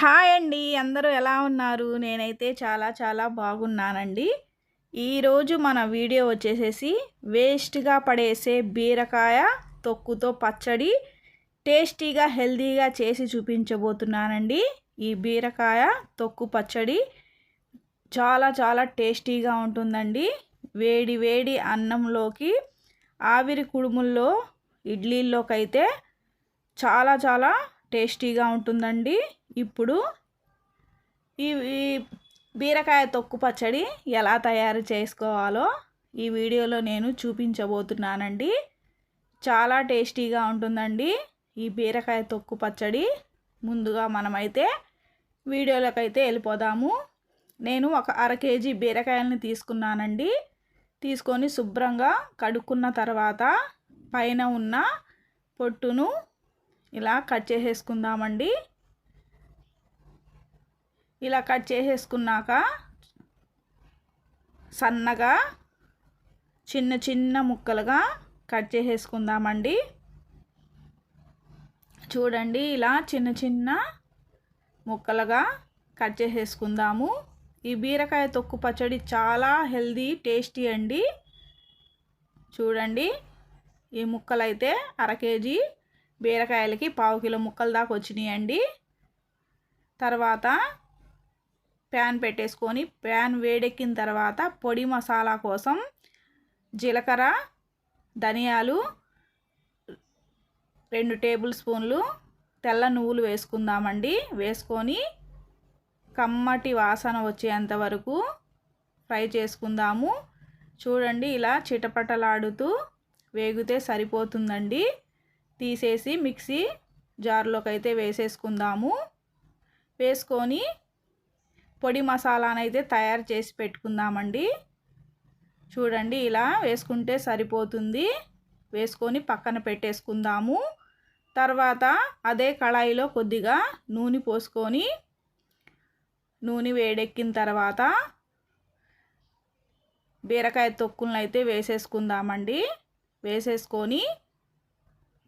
Hi అండి. అందరూ ఎలా ఉన్నారు? నేనైతే చాలా చాలా బాగున్నానండి. ఈరోజు మన వీడియో వచ్చేసేసి వేస్ట్గా పడేసే బీరకాయ తొక్కుతో పచ్చడి టేస్టీగా హెల్తీగా చేసి చూపించబోతున్నానండి. ఈ బీరకాయ తొక్కు పచ్చడి చాలా చాలా టేస్టీగా ఉంటుందండి. వేడి వేడి అన్నంలోకి ఆవిరి కుడుముల్లో ఇడ్లీల్లోకైతే చాలా చాలా టేస్టీగా ఉంటుందండి. ఇప్పుడు ఈ బీరకాయ తొక్కు పచ్చడి ఎలా తయారు చేసుకోవాలో ఈ వీడియోలో నేను చూపించబోతున్నానండి. చాలా టేస్టీగా ఉంటుందండి ఈ బీరకాయ తొక్కు పచ్చడి. ముందుగా మనమైతే వీడియోలోకైతే వెళ్ళిపోదాము. నేను ఒక అర కేజీ బీరకాయలని తీసుకున్నానండి. తీసుకొని శుభ్రంగా కడుక్కున్న తర్వాత పైన ఉన్న పొట్టును ఇలా కట్ చేసేసుకుందామండి. ఇలా కట్ చేసేసుకున్నాక సన్నగా చిన్న చిన్న ముక్కలుగా కట్ చేసేసుకుందామండి. చూడండి ఇలా చిన్న చిన్న ముక్కలుగా కట్ చేసేసుకుందాము. ఈ బీరకాయ తొక్కు పచ్చడి చాలా హెల్దీ టేస్టీ అండి. చూడండి ఈ ముక్కలు అయితే అర కేజీ బీరకాయలకి పావు కిలో ముక్కలు దాకా వచ్చినాయండి. తర్వాత ప్యాన్ పెట్టేసుకొని ప్యాన్ వేడెక్కిన తర్వాత పొడి మసాలా కోసం జీలకర్ర ధనియాలు రెండు టేబుల్ స్పూన్లు తెల్ల నువ్వులు వేసుకుందామండి. వేసుకొని కమ్మటి వాసన వచ్చేంత వరకు ఫ్రై చేసుకుందాము. చూడండి ఇలా చిటపటలాడుతూ వేగితే సరిపోతుందండి. తీసేసి మిక్సీ జార్లోకి అయితే వేసేసుకుందాము. వేసుకొని పొడి మసాలానైతే తయారు చేసి పెట్టుకుందామండి. చూడండి ఇలా వేసుకుంటే సరిపోతుంది. వేసుకొని పక్కన పెట్టేసుకుందాము. తర్వాత అదే కళాయిలో కొద్దిగా నూనె పోసుకొని నూనె వేడెక్కిన తర్వాత బీరకాయ తొక్కులను అయితే వేసేసుకుందామండి. వేసేసుకొని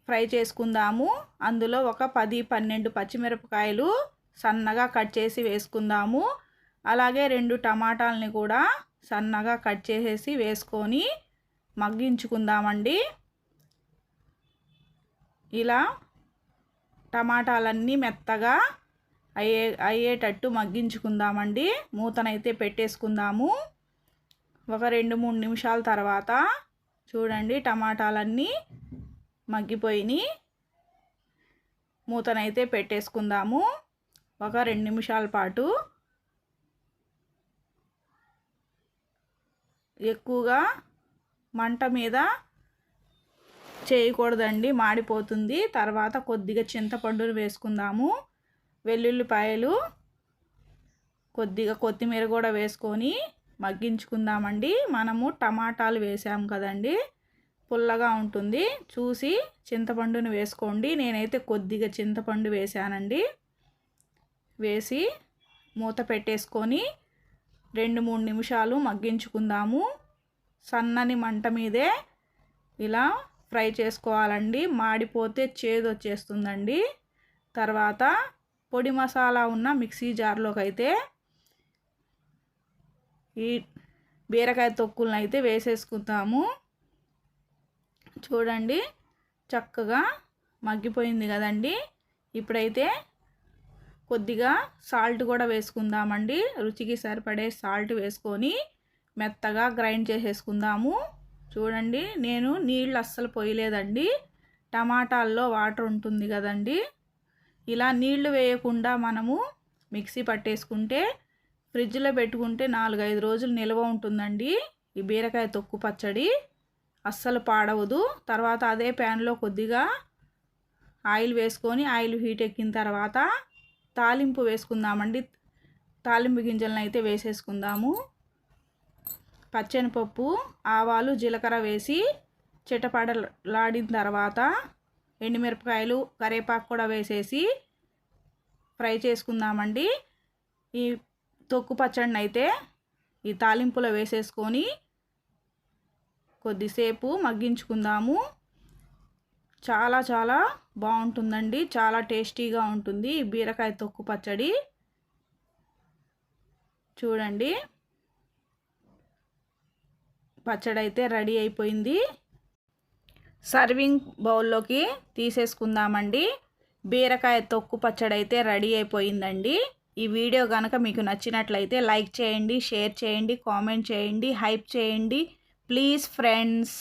ఫ్రై చేసుకుందాము. అందులో ఒక పది పన్నెండు పచ్చిమిరపకాయలు సన్నగా కట్ చేసి వేసుకుందాము. అలాగే రెండు టమాటాలని కూడా సన్నగా కట్ చేసేసి వేసుకొని మగ్గించుకుందామండి. ఇలా టమాటాలన్నీ మెత్తగా అయ్యే అయ్యేటట్టు మగ్గించుకుందామండి. మూతనైతే పెట్టేసుకుందాము. ఒక రెండు మూడు నిమిషాల తర్వాత చూడండి టమాటాలన్నీ మగ్గిపోయినాయి మూతనైతే పెట్టేసుకుందాము. ఒక రెండు నిమిషాల పాటు ఎక్కువగా మంట మీద చేయకూడదండి మాడిపోతుంది. తర్వాత కొద్దిగా చింతపండును వేసుకుందాము. వెల్లుల్లిపాయలు కొద్దిగా కొత్తిమీర కూడా వేసుకొని మగ్గించుకుందామండి. మనము టమాటాలు వేసాము కదండి పుల్లగా ఉంటుంది. చూసి చింతపండును వేసుకోండి. నేనైతే కొద్దిగా చింతపండు వేసానండి వేసి మూత పెట్టేసుకొని రెండు మూడు నిమిషాలు మగ్గించుకుందాము. సన్నని మంట మీదే ఇలా ఫ్రై చేసుకోవాలండి. మాడిపోతే చేదు వచ్చేస్తుందండి. తర్వాత పొడి మసాలా ఉన్న మిక్సీ జార్లోకి అయితే ఈ బీరకాయ తొక్కులను అయితే వేసేసుకుంటాము చూడండి చక్కగా మగ్గిపోయింది కదండి. ఇప్పుడైతే కొద్దిగా సాల్ట్ కూడా వేసుకుందామండి. రుచికి సరిపడే సాల్ట్ వేసుకొని మెత్తగా గ్రైండ్ చేసేసుకుందాము. చూడండి నేను నీళ్ళు అస్సలు పోయలేదండి టమాటాల్లో వాటర్ ఉంటుంది కదండి. ఇలా నీళ్ళు వేయకుండా మనము మిక్సీ పట్టేసుకుంటే ఫ్రిడ్జ్లో పెట్టుకుంటే నాలుగైదు రోజులు నిల్వ ఉంటుందండి. ఈ బీరకాయ తొక్కు పచ్చడి అస్సలు పాడవదు. తర్వాత అదే ప్యాన్లో కొద్దిగా ఆయిల్ వేసుకొని ఆయిల్ హీట్ ఎక్కిన తర్వాత తాలింపు వేసుకుందామండి. తాలింపు గింజలను అయితే వేసేసుకుందాము. పచ్చనిపప్పు ఆవాలు జీలకర్ర వేసి చిటపడలాడిన తర్వాత ఎండుమిరపకాయలు కరేపాకు కూడా వేసేసి ఫ్రై చేసుకుందామండి. ఈ తొక్కు పచ్చడిని అయితే ఈ తాలింపులో వేసేసుకొని కొద్దిసేపు మగ్గించుకుందాము. చాలా చాలా బాగుంటుందండి. చాలా టేస్టీగా ఉంటుంది. ఈ బీరకాయ తొక్కు పచ్చడి. చూడండి. పచ్చడి అయితే రెడీ అయిపోయింది. సర్వింగ్ బౌల్లోకి తీసేసుకుందామండి. బీరకాయ తొక్కు పచ్చడి అయితే రెడీ అయిపోయిందండి. ఈ వీడియో కనుక మీకు నచ్చినట్లయితే లైక్ చేయండి షేర్ చేయండి కామెంట్ చేయండి హైప్ చేయండి. Please friends.